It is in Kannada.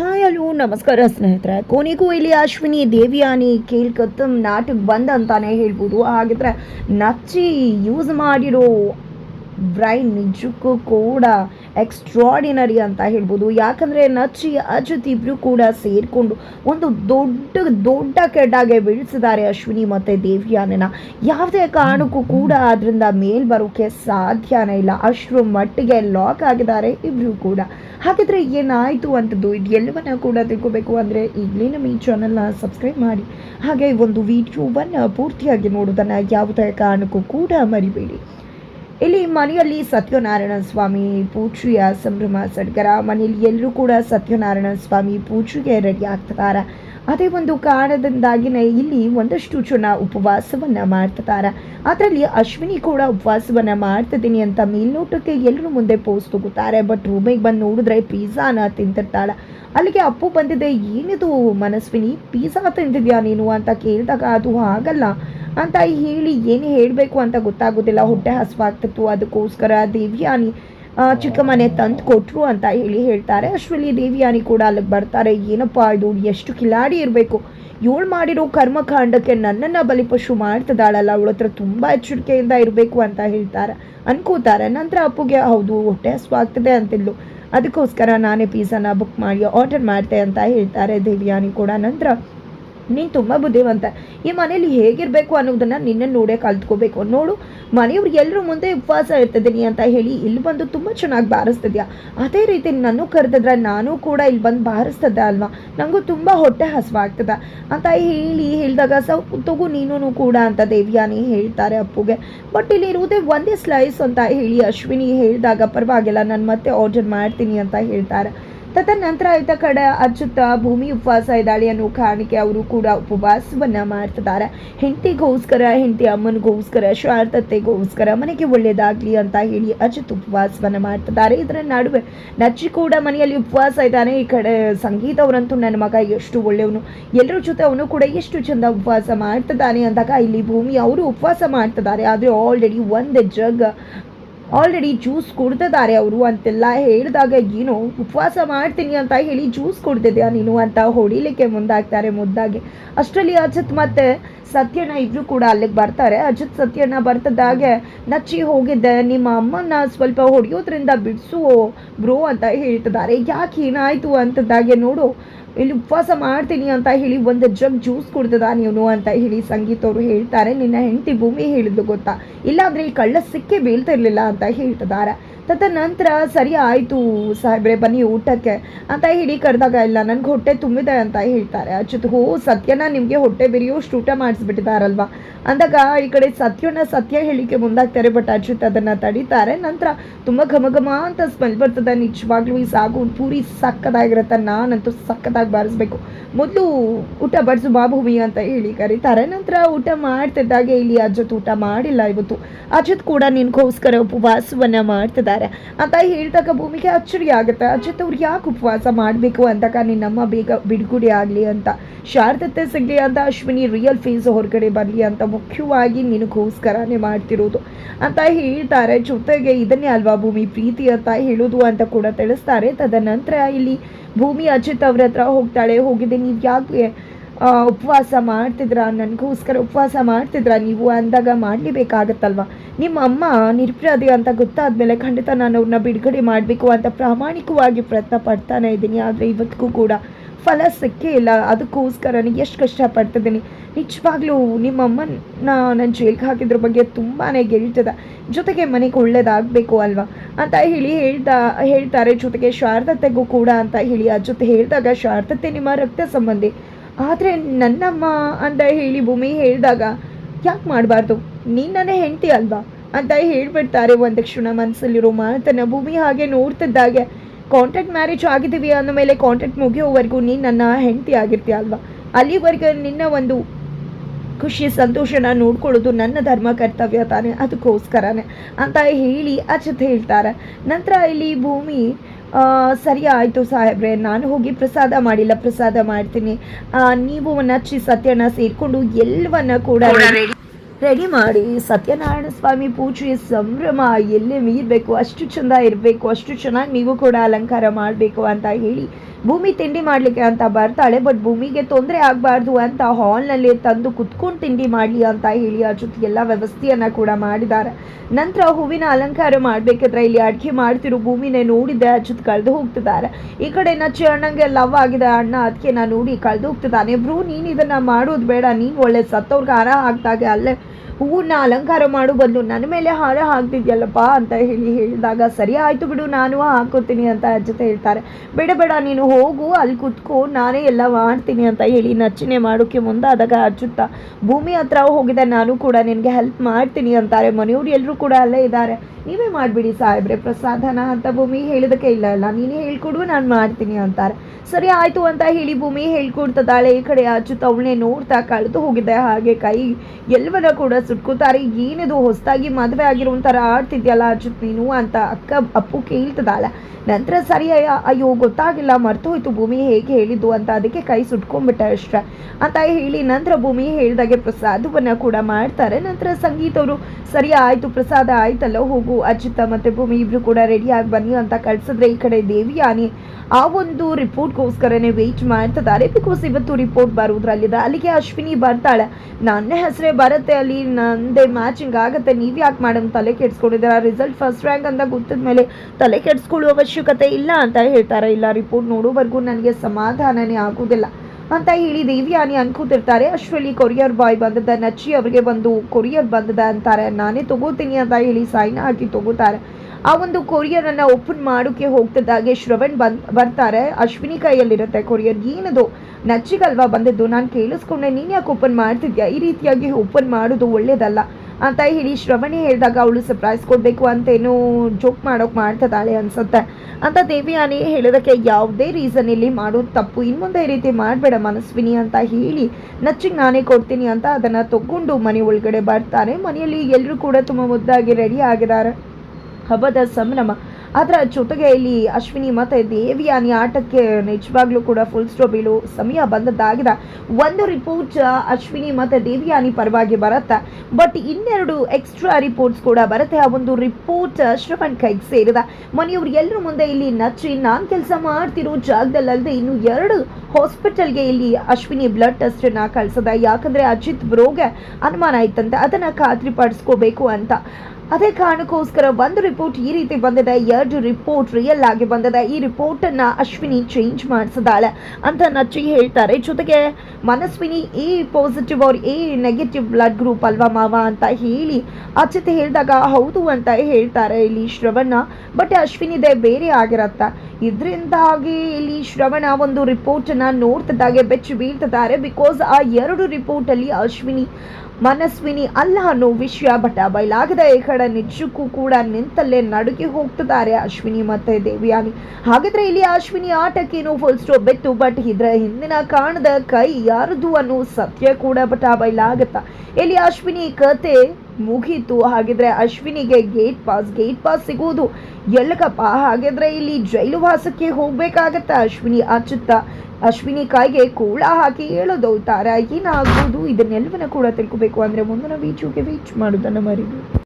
ಹಾಯ್ ಅಲ್ಲೂ, ನಮಸ್ಕಾರ ಸ್ನೇಹಿತರೆ. ಕೊನೆಗೂ ಇಲ್ಲಿ ಅಶ್ವಿನಿ ದೇವಿಯಾನಿ ಕೇಳ್ಕತ್ತಮ್ ನಾಟಕ್ ಬಂದ ಅಂತಾನೆ ಹೇಳ್ಬೋದು. ಹಾಗಿದ್ರೆ ನಚ್ಚಿ ಯೂಸ್ ಮಾಡಿರೋ ಬ್ರೈನ್ ನಿಜಕ್ಕೂ ಕೂಡ ಎಕ್ಸ್ಟ್ರಾಡಿನರಿ ಅಂತ ಹೇಳ್ಬೋದು. ಯಾಕಂದರೆ ನಚ್ಚಿ ಅಜಿತ್ ಇಬ್ಬರು ಕೂಡ ಸೇರಿಕೊಂಡು ಒಂದು ದೊಡ್ಡ ದೊಡ್ಡ ಕೆಡ್ಡಾಗೆ ಬೀಳಿಸಿದ್ದಾರೆ ಅಶ್ವಿನಿ ಮತ್ತು ದೇವಿಯಾನನ. ಯಾವುದೇ ಕಾರಣಕ್ಕೂ ಕೂಡ ಅದರಿಂದ ಮೇಲ್ ಬರೋಕ್ಕೆ ಸಾಧ್ಯನೇ ಇಲ್ಲ. ಅಷ್ಟರ ಮಟ್ಟಿಗೆ ಲಾಕ್ ಆಗಿದ್ದಾರೆ ಇಬ್ಬರು ಕೂಡ. ಹಾಗಿದ್ರೆ ಏನಾಯಿತು ಅಂತದ್ದು ಇದು ಎಲ್ಲವನ್ನ ಕೂಡ ತಿಳ್ಕೋಬೇಕು ಅಂದರೆ ಈಗಲೇ ನಮ್ಮ ಈ ಚಾನಲ್ನ ಸಬ್ಸ್ಕ್ರೈಬ್ ಮಾಡಿ. ಹಾಗೆ ಒಂದು ವಿಡಿಯೋವನ್ನು ಪೂರ್ತಿಯಾಗಿ ನೋಡೋದನ್ನು ಯಾವುದೇ ಕಾರಣಕ್ಕೂ ಕೂಡ ಮರಿಬೇಡಿ. ಇಲ್ಲಿ ಮನೆಯಲ್ಲಿ ಸತ್ಯನಾರಾಯಣ ಸ್ವಾಮಿ ಪೂಜೆಯ ಸಂಭ್ರಮ ಸಡ್ಗರ, ಮನೆಯಲ್ಲಿ ಎಲ್ಲರೂ ಕೂಡ ಸತ್ಯನಾರಾಯಣ ಸ್ವಾಮಿ ಪೂಜೆಗೆ ರೆಡಿ ಆಗ್ತಿದ್ದಾರೆ ಅದೇ ಒಂದು ಕಾರಣದಿಂದಾಗಿನೇ ಇಲ್ಲಿ ಒಂದಷ್ಟು ಜನ ಉಪವಾಸವನ್ನ ಮಾಡ್ತಿದ್ದಾರೆ ಅದರಲ್ಲಿ ಅಶ್ವಿನಿ ಕೂಡ ಉಪವಾಸವನ್ನ ಮಾಡ್ತಿದ್ದೀನಿ ಅಂತ ಮೇಲ್ನೋಟಕ್ಕೆ ಎಲ್ಲರೂ ಮುಂದೆ ಪೋಸ್ಟ್ ತಗೋತಾರೆ. ಬಟ್ ರೂಮಿಗೆ ಬಂದು ನೋಡಿದ್ರೆ ಪಿಜ್ಜಾನ ತಿಂತಿರ್ತಾಳೆ. ಅಲ್ಲಿಗೆ ಅಪ್ಪು ಬಂದಿದೆ, ಏನಿದು ಮನಸ್ವಿನಿ? ಪಿಜ್ಜಾ ತಿಂತಿದ್ಯಾ ನೀನು? ಅಂತ ಕೇಳಿದಾಗ, ಅದು ಆಗಲ್ಲ ಅಂತ ಹೇಳಿ ಏನು ಹೇಳಬೇಕು ಅಂತ ಗೊತ್ತಾಗೋದಿಲ್ಲ. ಹೊಟ್ಟೆ ಹಸುವಾಗ್ತಿತ್ತು. ಅದಕ್ಕೋಸ್ಕರ ದೇವ್ಯಾನಿ ಚಿಕ್ಕ ಮನೆ ತಂದು ಕೊಟ್ಟರು ಅಂತ ಹೇಳಿ ಹೇಳ್ತಾರೆ. ಅಷ್ಟರಲ್ಲಿ ದೇವಿಯಾನಿ ಕೂಡ ಅಲ್ಲಿಗೆ ಬರ್ತಾರೆ. ಏನಪ್ಪ ಇದು? ಎಷ್ಟು ಕಿಲಾಡಿ ಇರಬೇಕು. ಇವಳು ಮಾಡಿರೋ ಕರ್ಮಕಾಂಡಕ್ಕೆ ನನ್ನನ್ನು ಬಲಿಪಶು ಮಾಡ್ತದಾಳಲ್ಲ ಅವಳ ಹತ್ರ ತುಂಬ ಎಚ್ಚರಿಕೆಯಿಂದ ಇರಬೇಕು ಅಂತ ಹೇಳ್ತಾರೆ. ಅನ್ಕೋತಾರೆ. ನಂತರ ಅಪ್ಪುಗೆ, ಹೌದು, ಹೊಟ್ಟೆ ಹಸುವಾಗ್ತದೆ ಅಂತಿದ್ಲು. ಅದಕ್ಕೋಸ್ಕರ ನಾನೇ ಪಿಜ್ಜಾನ ಬುಕ್ ಮಾಡಿ ಆರ್ಡರ್ ಮಾಡ್ತೆ ಅಂತ ಹೇಳ್ತಾರೆ ದೇವಿಯಾನಿ ಕೂಡ. ನಂತರ ನೀನು ತುಂಬ ಬುದ್ಧಿವಂತ. ಈ ಮನೇಲಿ ಹೇಗಿರಬೇಕು ಅನ್ನೋದನ್ನು ನಿನ್ನ ನೋಡೇ ಕಲ್ತ್ಕೋಬೇಕು. ನೋಡು, ಮನೆಯವ್ರು ಎಲ್ಲರೂ ಮುಂದೆ ಉಪವಾಸ ಇರ್ತದೀನಿ ಅಂತ ಹೇಳಿ ಇಲ್ಲಿ ಬಂದು ತುಂಬ ಚೆನ್ನಾಗಿ ಬಾರಿಸ್ತಿದ್ಯಾ? ಅದೇ ರೀತಿ ನಾನು ಕರೆದಿದ್ರೆ ನಾನು ಕೂಡ ಇಲ್ಲಿ ಬಂದು ಬಾರಿಸ್ತದೆ ಅಲ್ವಾ? ನನಗೂ ತುಂಬ ಹೊಟ್ಟೆ ಹಸುವಾಗ್ತದೆ. ಅಂತ ಹೇಳಿ ಹೇಳಿದಾಗ, ಸೌ, ತಗು ನೀನು ಕೂಡ ಅಂತ ದೇವ್ಯಾನಿ ಹೇಳ್ತಾರೆ ಅಪ್ಪುಗೆ. ಬಟ್ ಇಲ್ಲಿ ಇರುವುದೇ ಒಂದೇ ಸ್ಲೈಸ್ ಅಂತ ಹೇಳಿ ಅಶ್ವಿನಿ ಹೇಳಿದಾಗ, ಪರವಾಗಿಲ್ಲ, ನಾನು ಮತ್ತೆ ಆರ್ಡರ್ ಮಾಡ್ತೀನಿ ಅಂತ ಹೇಳ್ತಾರೆ. ತದನಂತರ ಆಯ್ತ ಕಡೆ ಅಚ್ಚುತ್ತ ಭೂಮಿ ಉಪವಾಸ ಇದ್ದಾಳೆ ಅನ್ನೋ ಕಾರಣಕ್ಕೆ ಅವರು ಕೂಡ ಉಪವಾಸವನ್ನ ಮಾಡ್ತಿದ್ದಾರೆ. ಹೆಂಡತಿಗೋಸ್ಕರ, ಹೆಂಡತಿ ಅಮ್ಮನಿಗೋಸ್ಕರ ಶ್ವಾರ್ಥತೆಗೋಸ್ಕರ ಮನೆಗೆ ಒಳ್ಳೇದಾಗ್ಲಿ ಅಂತ ಹೇಳಿ ಅಚ್ಯುತ್ ಉಪವಾಸವನ್ನ ಮಾಡ್ತಿದ್ದಾರೆ. ಇದರ ನಡುವೆ ನಚ್ಚಿ ಕೂಡ ಮನೆಯಲ್ಲಿ ಉಪವಾಸ ಇದ್ದಾನೆ. ಈ ಕಡೆ ಸಂಗೀತ ಅವರಂತೂ ನನ್ನ ಮಗ ಎಷ್ಟು ಒಳ್ಳೆಯವನು. ಎಲ್ಲರ ಜೊತೆ ಅವನು ಕೂಡ ಎಷ್ಟು ಚಂದ ಉಪವಾಸ ಮಾಡ್ತಿದ್ದಾನೆ ಅಂದಾಗ ಇಲ್ಲಿ ಭೂಮಿ ಅವರು ಉಪವಾಸ ಮಾಡ್ತಿದ್ದಾರೆ. ಆದರೆ ಆಲ್ರೆಡಿ ಒಂದು ಜಗ್ ಆಲ್ರೆಡಿ ಜ್ಯೂಸ್ ಕುಡ್ದಿದ್ದಾರೆ ಅವರು ಅಂತೆಲ್ಲ ಹೇಳಿದಾಗ, ಏನೋ ಉಪವಾಸ ಮಾಡ್ತೀನಿ ಅಂತ ಹೇಳಿ ಜ್ಯೂಸ್ ಕುಡ್ದಿದ್ಯಾ ನೀನು? ಅಂತ ಹೊಡಿಲಿಕ್ಕೆ ಮುಂದಾಗ್ತಾರೆ ಮುದ್ದಾಗಿ. ಅಷ್ಟರಲ್ಲಿ ಅಜಿತ್ ಮತ್ತೆ ಸತ್ಯಣ್ಣ ಇಬ್ರು ಕೂಡ ಅಲ್ಲಿಗೆ ಬರ್ತಾರೆ. ಅಜಿತ್ ಸತ್ಯಣ್ಣ ಬರ್ತದಾಗೆ ನಚ್ಚಿ ಹೋಗಿದ್ದೆ, ನಿಮ್ಮ ಅಮ್ಮನ ಸ್ವಲ್ಪ ಹೊಡೆಯೋದ್ರಿಂದ ಬಿಡಿಸು ಬ್ರೋ ಅಂತ ಹೇಳ್ತಿದ್ದಾರೆ. ಯಾಕೆ ಏನಾಯ್ತು? ಅಂತದಾಗೆ ನೋಡು, ಇಲ್ಲಿ ಉಪವಾಸ ಮಾಡ್ತೀನಿ ಅಂತ ಹೇಳಿ ಒಂದು ಜಗ್ ಜ್ಯೂಸ್ ಕುಡ್ದದ ನೀನು ಅಂತ ಹೇಳಿ ಸಂಗೀತ ಅವರು ಹೇಳ್ತಾರೆ. ನಿನ್ನ ಹೆಂಡತಿ ಭೂಮಿ ಹೇಳಿದ್ದು ಗೊತ್ತಾ? ಇಲ್ಲಾಂದ್ರೆ ಈ ಕಳ್ಳ ಸಿಕ್ಕೇ ಬೀಳ್ತಿರ್ಲಿಲ್ಲ ಅಂತ ಹೇಳ್ತಿದ್ದಾರೆ ತದನಂತರ ಸರಿ ಆಯಿತು ಸಾಹೇಬ್ರೆ, ಬನ್ನಿ ಊಟಕ್ಕೆ ಅಂತ ಹಿಡಿ ಕರೆದಾಗ ಇಲ್ಲ, ನನಗೆ ಹೊಟ್ಟೆ ತುಂಬಿದೆ ಅಂತ ಹೇಳ್ತಾರೆ. ಅಚ್ಯುತ್ ಹೋ, ಸತ್ಯನ ನಿಮಗೆ ಹೊಟ್ಟೆ ಬಿರಿಯೋಷ್ಟು ಊಟ ಮಾಡಿಸ್ಬಿಟ್ಟಿದಾರಲ್ವಾ? ಅಂದಾಗ ಈ ಕಡೆ ಸತ್ಯನ ಸತ್ಯ ಹೇಳಿಕೆ ಮುಂದಾಗ್ತಾರೆ ಬಟ್ ಅಚ್ಯುತ್ ಅದನ್ನು ತಡೀತಾರೆ. ನಂತರ ತುಂಬ ಘಮ ಘಮ ಅಂತ ಸ್ಮೆಲ್ ಬರ್ತದೆ. ನಿಜವಾಗ್ಲೂ ಈ ಸಾಗು ಪೂರಿ ಸಕ್ಕದಾಗಿರುತ್ತೆ. ನಾನಂತೂ ಸಕ್ಕದಾಗಿ ಬಾರಿಸ್ಬೇಕು. ಮೊದಲು ಊಟ ಬಡಿಸು ಬಾಭೂಮಿ ಅಂತ ಹೇಳಿ ಕರೀತಾರೆ. ನಂತರ ಊಟ ಮಾಡ್ತಿದ್ದಾಗೆ ಇಲ್ಲಿ ಅಜ್ಜತ್ ಊಟ ಮಾಡಿಲ್ಲ ಇವತ್ತು. ಅಜ್ಜತ್ ಕೂಡ ನಿನ್ಗೋಸ್ಕರ ಉಪವಾಸವನ್ನ ಮಾಡ್ತಿದ್ದಾರೆ. ಅಂತ ಹೇಳಿದಾಗ ಭೂಮಿಗೆ ಅಚ್ಚರಿ ಆಗುತ್ತೆ. ಅಜಿತ್ ಅವ್ರು ಯಾಕೆ ಉಪವಾಸ ಮಾಡಬೇಕು ಅಂದಾಗ ನಿನ್ನಮ್ಮ ಬೇಗ ಬಿಡುಗಡೆ ಆಗಲಿ ಅಂತ. ಶಾರದತೆ ಸಿಗಲಿ ಅಂತ ಅಶ್ವಿನಿ ರಿಯಲ್ ಫೇಸ್ ಹೊರಗಡೆ ಬರಲಿ ಅಂತ ಮುಖ್ಯವಾಗಿ ನಿನಗೋಸ್ಕರನೇ ಮಾಡ್ತಿರೋದು. ಅಂತ ಹೇಳ್ತಾರೆ. ಜೊತೆಗೆ ಇದನ್ನೇ ಅಲ್ವಾ ಭೂಮಿ ಪ್ರೀತಿ ಅಂತ ಹೇಳೋದು ಅಂತ ಕೂಡ ತಿಳಿಸ್ತಾರೆ. ತದನಂತರ ಇಲ್ಲಿ ಭೂಮಿ ಅಜಿತ್ ಅವ್ರ ಹತ್ರ ಹೋಗ್ತಾಳೆ. ಹೋಗಿದೆ ನೀವು ಯಾಕೆ ಉಪವಾಸ ಮಾಡ್ತಿದ್ರ? ನನಗೋಸ್ಕರ ಉಪವಾಸ ಮಾಡ್ತಿದ್ರ? ನೀವು ಅಂದಾಗ ಮಾಡಲೇಬೇಕಾಗತ್ತಲ್ವ? ನಿಮ್ಮ ಅಮ್ಮ ನಿರಪರಾಧಿ ಅಂತ ಗೊತ್ತಾದ್ಮೇಲೆ ಖಂಡಿತ ನಾನು ಅವ್ರನ್ನ ಬಿಡುಗಡೆ ಮಾಡಬೇಕು ಅಂತ ಪ್ರಾಮಾಣಿಕವಾಗಿ ಪ್ರಯತ್ನ ಪಡ್ತಾನೆ ಇದ್ದೀನಿ. ಆದರೆ ಇವತ್ತಿಗೂ ಕೂಡ ಫಲ ಸಿಕ್ಕೇ ಇಲ್ಲ. ಅದಕ್ಕೋಸ್ಕರ ಎಷ್ಟು ಕಷ್ಟಪಡ್ತಿದ್ದೀನಿ. ನಿಜವಾಗ್ಲೂ ನಿಮ್ಮ ಅಮ್ಮನ ನನ್ನ ಜೈಲ್ಗೆ ಹಾಕಿದ್ರ ಬಗ್ಗೆ ತುಂಬಾ ಗೆಲ್ತದ. ಜೊತೆಗೆ ಮನೆಗೆ ಒಳ್ಳೇದಾಗಬೇಕು ಅಲ್ವಾ? ಅಂತ ಹೇಳಿ ಹೇಳ್ತಾ, ಹೇಳ್ತಾರೆ. ಜೊತೆಗೆ ಶಾರದತೆಗೂ ಕೂಡ ಅಂತ ಹೇಳಿ ಆ ಜೊತೆ ಹೇಳಿದಾಗ ಶಾರದತೆ ನಿಮ್ಮ ರಕ್ತ ಸಂಬಂಧಿ. ಆದರೆ ನನ್ನಮ್ಮ ಅಂತ ಹೇಳಿ ಭೂಮಿ ಹೇಳಿದಾಗ, ಯಾಕೆ ಮಾಡಬಾರ್ದು? ನೀನು ನನ್ನ ಹೆಂಡತಿ ಅಲ್ವಾ? ಅಂತ ಹೇಳಿಬಿಡ್ತಾರೆ ಒಂದು ಕ್ಷಣ ಮನಸ್ಸಲ್ಲಿರೋ ಮಾತನ್ನು ಭೂಮಿ ಹಾಗೆ ನೋಡ್ತಿದ್ದಾಗೆ, ಕಾಂಟ್ರಾಕ್ಟ್ ಮ್ಯಾರೇಜ್ ಆಗಿದ್ದೀವಿ ಅಂದ ಮೇಲೆ ಕಾಂಟ್ರಾಕ್ಟ್ ಮುಗಿಯೋವರೆಗೂ ನೀನು ನನ್ನ ಹೆಂಡತಿ ಆಗಿರ್ತೀಯ ಅಲ್ವಾ? ಅಲ್ಲಿವರೆಗೆ ನಿನ್ನ ಒಂದು ಖುಷಿ, ಸಂತೋಷನ ನೋಡ್ಕೊಳ್ಳೋದು ನನ್ನ ಧರ್ಮ, ಕರ್ತವ್ಯ ತಾನೆ, ಅದಕ್ಕೋಸ್ಕರನೇ, ಅಂತ ಹೇಳಿ ಅಚ್ಯುತ್ ಹೇಳ್ತಾರೆ. ನಂತರ ಇಲ್ಲಿ ಭೂಮಿ ಸರಿ ಆಯಿತು ಸಾಹೇಬ್ರೆ ನಾನು ಹೋಗಿ ಪ್ರಸಾದ ಮಾಡಿಲ್ಲ ಪ್ರಸಾದ ಮಾಡ್ತೀನಿ. ಆ, ನೀವು ನಚ್ಚಿ ಸತ್ಯನ ಸೇರಿಕೊಂಡು ಎಲ್ಲವನ್ನ ಕೂಡ ರೆಡಿ ಮಾಡಿ ಸತ್ಯನಾರಾಯಣ ಸ್ವಾಮಿ ಪೂಜೆ ಸಂಭ್ರಮ ಎಲ್ಲೇ ಮೀರಬೇಕು ಅಷ್ಟು ಚಂದ ಇರಬೇಕು ಅಷ್ಟು ಚೆನ್ನಾಗಿ ನೀವು ಕೂಡ ಅಲಂಕಾರ ಮಾಡಬೇಕು ಅಂತ ಹೇಳಿ ಭೂಮಿ ತಿಂಡಿ ಮಾಡಲಿಕ್ಕೆ ಅಂತ ಬರ್ತಾಳೆ ಬಟ್ ಭೂಮಿಗೆ ತೊಂದರೆ ಆಗಬಾರ್ದು ಅಂತ ಹಾಲ್ನಲ್ಲಿ ತಂದು ಕುತ್ಕೊಂಡು ತಿಂಡಿ ಮಾಡಲಿ ಅಂತ ಹೇಳಿ ಜೊತೆ ಎಲ್ಲ ವ್ಯವಸ್ಥೆಯನ್ನ ಕೂಡ ಮಾಡಿದ್ದಾರೆ. ನಂತರ ಹೂವಿನ ಅಲಂಕಾರ ಮಾಡಬೇಕಾದ್ರೆ ಇಲ್ಲಿ ಅಡುಗೆ ಮಾಡ್ತಿರೋ, ಭೂಮಿನೇ ನೋಡಿದ್ದೆ ಜೊತೆ ಕಳೆದು ಹೋಗ್ತಿದ್ದಾರೆ. ಈ ಕಡೆ ನಚ್ಚಿ ಅಣ್ಣಂಗೆ ಲವ್ ಆಗಿದೆ, ಅಣ್ಣ ಅದಕ್ಕೆ ನಾನು ನೋಡಿ ಕಳೆದು ಹೋಗ್ತಿದ್ದಾನೆ. ಬ್ರೂ, ನೀನು ಇದನ್ನು ಮಾಡೋದು ಬೇಡ, ನೀನು ಒಳ್ಳೆ ಸತ್ತವ್ರಿಗೆ ಹಾರ ಹಾಕ್ದಾಗೆ ಅಲ್ಲೇ ಹೂವನ್ನ ಅಲಂಕಾರ ಮಾಡು ಬದಲು ನನ್ನ ಮೇಲೆ ಹಾರ ಹಾಕ್ತಿದ್ಯಲ್ಲಪ್ಪ ಅಂತ ಹೇಳಿ ಹೇಳಿದಾಗ, ಸರಿ ಆಯಿತು ಬಿಡು, ನಾನು ಹಾಕೋತೀನಿ ಅಂತ ಅಜ್ಜತೆ ಹೇಳ್ತಾರೆ. ಬೇಡ ಬೇಡ, ನೀನು ಹೋಗು, ಅಲ್ಲಿ ಕುತ್ಕೋ, ನಾನೇ ಎಲ್ಲ ಮಾಡ್ತೀನಿ ಅಂತ ಹೇಳಿ ನಚ್ಚನೆ ಮಾಡೋಕ್ಕೆ ಮುಂದಾದಾಗ ಅಚ್ಚುತ್ತ, ಭೂಮಿ ಹತ್ರ ಹೋಗಿದೆ, ನಾನು ಕೂಡ ನಿನಗೆ ಹೆಲ್ಪ್ ಮಾಡ್ತೀನಿ ಅಂತಾರೆ. ಮನೆಯವ್ರು ಎಲ್ಲರೂ ಕೂಡ ಅಲ್ಲೇ ಇದ್ದಾರೆ. ನೀವೇ ಮಾಡಿಬಿಡಿ ಸಾಹೇಬ್ರೆ, ಪ್ರಸಾದನ ಅಂತ ಭೂಮಿ ಹೇಳಿದಕ್ಕೆ ಇಲ್ಲ ಇಲ್ಲ, ನೀನೇ ಹೇಳ್ಕೊಡು, ನಾನು ಮಾಡ್ತೀನಿ ಅಂತಾರೆ. ಸರಿ ಆಯಿತು ಅಂತ ಹೇಳಿ ಭೂಮಿ ಹೇಳ್ಕೊಡ್ತದಾಳೆ ಈ ಕಡೆ ಅಜ್ಜುತ್ತ ಅವಳನ್ನೇ ನೋಡ್ತಾ ಕಳೆದು ಹೋಗಿದೆ. ಹಾಗೆ ಕೈ ಎಲ್ಲವನ್ನ ಕೂಡ ಸುಟ್ಕೋತಾರೆ. ಏನಿದು? ಹೊಸದಾಗಿ ಮದುವೆ ಆಗಿರುವಂಥರ ಆಡ್ತಿದ್ಯಲ್ಲ ಅಚ್ಚುತ್ ನೀನು ಅಂತ ಅಕ್ಕ, ಅಪ್ಪು ಕೇಳ್ತದಾಳ ನಂತರ ಸರಿ, ಅಯ್ಯ ಗೊತ್ತಾಗಿಲ್ಲ, ಮರ್ತು ಹೋಯ್ತು ಭೂಮಿ, ಹೇಗೆ ಹೇಳಿದ್ದು ಅಂತ ಅದಕ್ಕೆ ಕೈ ಸುಟ್ಕೊಂಡ್ಬಿಟ್ಟೆ ಅಷ್ಟ. ಅಂತ ಹೇಳಿ ನಂತರ ಭೂಮಿ ಹೇಳಿದಾಗೆ ಪ್ರಸಾದವನ್ನ ಕೂಡ ಮಾಡ್ತಾರೆ. ನಂತರ ಸಂಗೀತ ಅವರು, ಸರಿ ಆಯಿತು ಪ್ರಸಾದ, ಆಯ್ತಲ್ಲ, ಹೋಗು ಅಜಿತ ಮತ್ತೆ ಭೂಮಿ ಇಬ್ರು ಕೂಡ ರೆಡಿಯಾಗಿ ಬನ್ನಿ ಅಂತ ಕಳ್ಸಿದ್ರೆ ಈ ಕಡೆ ದೇವಿಯಾನಿ ಆ ಒಂದು ರಿಪೋರ್ಟ್ಗೋಸ್ಕರನೇ ವೆಯ್ಟ್ ಮಾಡ್ತಿದ್ದಾರೆ. ಬಿಕಾಸ್ ಇವತ್ತು ರಿಪೋರ್ಟ್ ಬರುವುದ್ರಲ್ಲಿದೆ ಅಲ್ಲಿಗೆ ಅಶ್ವಿನಿ ಬರ್ತಾಳೆ. ನನ್ನ ಹೆಸರೇ ಬರುತ್ತೆ ಅಲ್ಲಿ ನಂದೇ ಮ್ಯಾಚಿಂಗ್ ಆಗುತ್ತೆ. ನೀವು ಯಾಕೆ ಮೇಡಮ್ ತಲೆ ಕೆಡ್ಸ್ಕೊಂಡಿದ್ದೀರಾ? ರಿಸಲ್ಟ್ ಫಸ್ಟ್ ರ್ಯಾಂಕ್ ಅಂತ ಗೊತ್ತಿದ ಮೇಲೆ ತಲೆ ಕೆಡ್ಸ್ಕೊಳ್ಳೋ ಅವಶ್ಯಕತೆ ಇಲ್ಲ ಅಂತ ಹೇಳ್ತಾರೆ? ಇಲ್ಲ ರಿಪೋರ್ಟ್ ನೋಡೋವರೆಗೂ ನನಗೆ ಸಮಾಧಾನನೇ ಆಗೋದಿಲ್ಲ ಅಂತ ಹೇಳಿ ದೇವಿಯಾನಿ ಅನ್ಕೋತಿರ್ತಾರೆ. ಅಷ್ಟರಲ್ಲಿ ಕೊರಿಯರ್ ಬಾಯ್ ಬಂದದ ನಚ್ಚಿ ಅವರಿಗೆ ಒಂದು ಕೊರಿಯರ್ ಬಂದದ ಅಂತಾರೆ. ನಾನೇ ತಗೋತೀನಿ ಅಂತ ಹೇಳಿ ಸೈನ್ ಹಾಕಿ ತಗೋತಾರೆ. ಆ ಒಂದು ಕೊರಿಯರ್ ಅನ್ನ ಓಪನ್ ಮಾಡೋಕೆ ಹೋಗ್ತಿದ್ದಾಗೆ ಶ್ರವಣ್ ಬಂದ್, ಬರ್ತಾರೆ. ಅಶ್ವಿನಿ ಕೈಯಲ್ಲಿರುತ್ತೆ ಕೊರಿಯರ್. ಏನದು? ನಚ್ಚಿಗಲ್ವಾ ಬಂದಿದ್ದು? ನಾನು ಕೇಳಿಸ್ಕೊಂಡೆ. ನೀನು ಯಾಕೆ ಓಪನ್ ಮಾಡ್ತಿದ್ಯಾ? ಈ ರೀತಿಯಾಗಿ ಓಪನ್ ಮಾಡೋದು ಒಳ್ಳೇದಲ್ಲ ಅಂತ ಹೇಳಿ ಶ್ರವಣಿ ಹೇಳಿದಾಗ ಅವಳು ಸರ್ಪ್ರೈಸ್ ಕೊಡಬೇಕು ಅಂತೇನೋ ಜೋಕ್ ಮಾಡೋಕೆ ಮಾಡ್ತಿದ್ದಾಳೆ ಅನ್ಸುತ್ತೆ. ಅಂತ ದೇವಿಯಾನಿ ಹೇಳೋದಕ್ಕೆ ಯಾವುದೇ ರೀಸನ್ ಇಲ್ಲಿ ಮಾಡೋದು ತಪ್ಪು. ಇನ್ನು ಮುಂದೆ ಈ ರೀತಿ ಮಾಡಬೇಡ ಮನಸ್ವಿನಿ ಅಂತ ಹೇಳಿ ನಚ್ಚಿಗೆ ನಾನೇ ಕೊಡ್ತೀನಿ ಅಂತ ಅದನ್ನು ತಗೊಂಡು ಮನೆ ಒಳಗಡೆ ಬರ್ತಾರೆ. ಮನೆಯಲ್ಲಿ ಎಲ್ಲರೂ ಕೂಡ ತುಂಬ ಮುದ್ದಾಗಿ ರೆಡಿ ಆಗಿದ್ದಾರೆ. ಹಬ್ಬದ ಸಂಭ್ರಮ. ಅದರ ಜೊತೆಗೆ ಇಲ್ಲಿ ಅಶ್ವಿನಿ ಮತ್ತು ದೇವಿಯಾನಿ ಆಟಕ್ಕೆ ನಿಜವಾಗ್ಲೂ ಕೂಡ ಫುಲ್ ಸ್ಟಾಪ್ ಬೀಳು ಸಮಯ ಬಂದದ್ದಾಗಿದೆ. ಒಂದು ರಿಪೋರ್ಟ್ ಅಶ್ವಿನಿ ಮತ್ತು ದೇವಿಯಾನಿ ಪರವಾಗಿ ಬರುತ್ತೆ. ಬಟ್ ಇನ್ನೆರಡು ಎಕ್ಸ್ಟ್ರಾ ರಿಪೋರ್ಟ್ಸ್ ಕೂಡ ಬರುತ್ತೆ. ಆ ಒಂದು ರಿಪೋರ್ಟ್ ಶ್ರವಣ್ ಕೈಗೆ ಸೇರಿದ. ಮನೆಯವ್ರು ಎಲ್ಲರ ಮುಂದೆ ಇಲ್ಲಿ ನಚ್ಚಿ, ನಾನು ಕೆಲಸ ಮಾಡ್ತಿರೋ ಜಾಗದಲ್ಲದೆ ಇನ್ನು ಎರಡು ಹಾಸ್ಪಿಟಲ್ಗೆ ಇಲ್ಲಿ ಅಶ್ವಿನಿ ಬ್ಲಡ್ ಟೆಸ್ಟನ್ನು ಕಳ್ಸದ. ಯಾಕಂದ್ರೆ ಅಜಿತ್ ಬ್ರೋಗೆ ಅನುಮಾನ ಇತ್ತಂತೆ ಅದನ್ನು ಖಾತ್ರಿಪಡಿಸ್ಕೋಬೇಕು ಅಂತ. ಅದೇ ಕಾರಣಕ್ಕೋಸ್ಕರ ಒಂದು ರಿಪೋರ್ಟ್ ಈ ರೀತಿ ಬಂದಿದೆ, ಎರಡು ರಿಪೋರ್ಟ್ ರಿಯಲ್ ಆಗಿ ಬಂದಿದೆ. ಈ ರಿಪೋರ್ಟನ್ನು ಅಶ್ವಿನಿ ಚೇಂಜ್ ಮಾಡಿಸಿದಾಳೆ ಅಂತ ನಚ್ಚಿ ಹೇಳ್ತಾರೆ. ಜೊತೆಗೆ ಮನಸ್ವಿನಿ ಎ ಪಾಸಿಟಿವ್ ಅವ್ರ ಎ ನೆಗೆಟಿವ್ ಬ್ಲಡ್ ಗ್ರೂಪ್ ಅಲ್ವಾ ಮಾವ ಅಂತ ಹೇಳಿ ಆಚೆತೆ ಹೇಳಿದಾಗ ಹೌದು ಅಂತ ಹೇಳ್ತಾರೆ ಇಲ್ಲಿ ಶ್ರವಣ. ಬಟ್ ಅಶ್ವಿನಿದೆ ಬೇರೆ ಆಗಿರತ್ತೆ. ಇದರಿಂದಾಗಿ ಇಲ್ಲಿ ಶ್ರವಣ ಒಂದು ರಿಪೋರ್ಟನ್ನು ನೋಡ್ತಿದ್ದಾಗೆ, ಬೆಚ್ಚಿ ಬೀಳ್ತಿದ್ದಾರೆ. ಬಿಕಾಸ್ ಆ ಎರಡು ರಿಪೋರ್ಟಲ್ಲಿ ಅಶ್ವಿನಿ ಮನಸ್ವಿನಿ ಅಲ್ಲ ಅನ್ನೋ ವಿಷಯ ಬಟ್ ಬಯಲಾಗದ ಈ ಕಡೆ ನಿಜಕ್ಕೂ ಕೂಡ ನಿಂತಲ್ಲೇ ನಡುಗಿ ಹೋಗ್ತಿದ್ದಾರೆ ಅಶ್ವಿನಿ ಮತ್ತೆ ದೇವಿಯಾಗಿ ಹಾಗಾದ್ರೆ ಇಲ್ಲಿ ಅಶ್ವಿನಿ ಆಟಕ್ಕೇನು ಫುಲ್ ಸ್ಟೋಪ್ ಬಿತ್ತು ಬಟ್ ಇದ್ರ ಹಿಂದಿನ ಕಾಣದ ಕೈ ಯಾರದು ಅನ್ನೋ ಸತ್ಯ ಕೂಡ ಬಟ್ ಬಯಲಾಗತ್ತ. ಇಲ್ಲಿ ಅಶ್ವಿನಿ ಕತೆ ಮುಗೀತು. ಹಾಗಿದ್ರೆ ಅಶ್ವಿನಿಗೆ ಗೇಟ್ ಪಾಸ್ ಗೇಟ್ ಪಾಸ್ ಸಿಗುವುದು. ಎಲ್ಲಕಪ್ಪ ಹಾಗಿದ್ರೆ ಇಲ್ಲಿ ಜೈಲು ವಾಸಕ್ಕೆ ಹೋಗ್ಬೇಕಾಗತ್ತ ಅಶ್ವಿನಿ, ಅಚ್ಚುತ್ತ. ಅಶ್ವಿನಿ ಕಾಯಿಗೆ ಕೂಳ ಹಾಕಿ ಹೇಳೋದೌತಾರೆ ಏನಾಗ್ಬೋದು ಇದನ್ನೆಲ್ಲವನ್ನ ಕೂಡ ತಿಳ್ಕೊಬೇಕು. ಅಂದ್ರೆ ಮುಂದಿನ ವೀಚುಗೆ ವೀಚ್ ಮಾಡೋದನ್ನ ಮರಿದು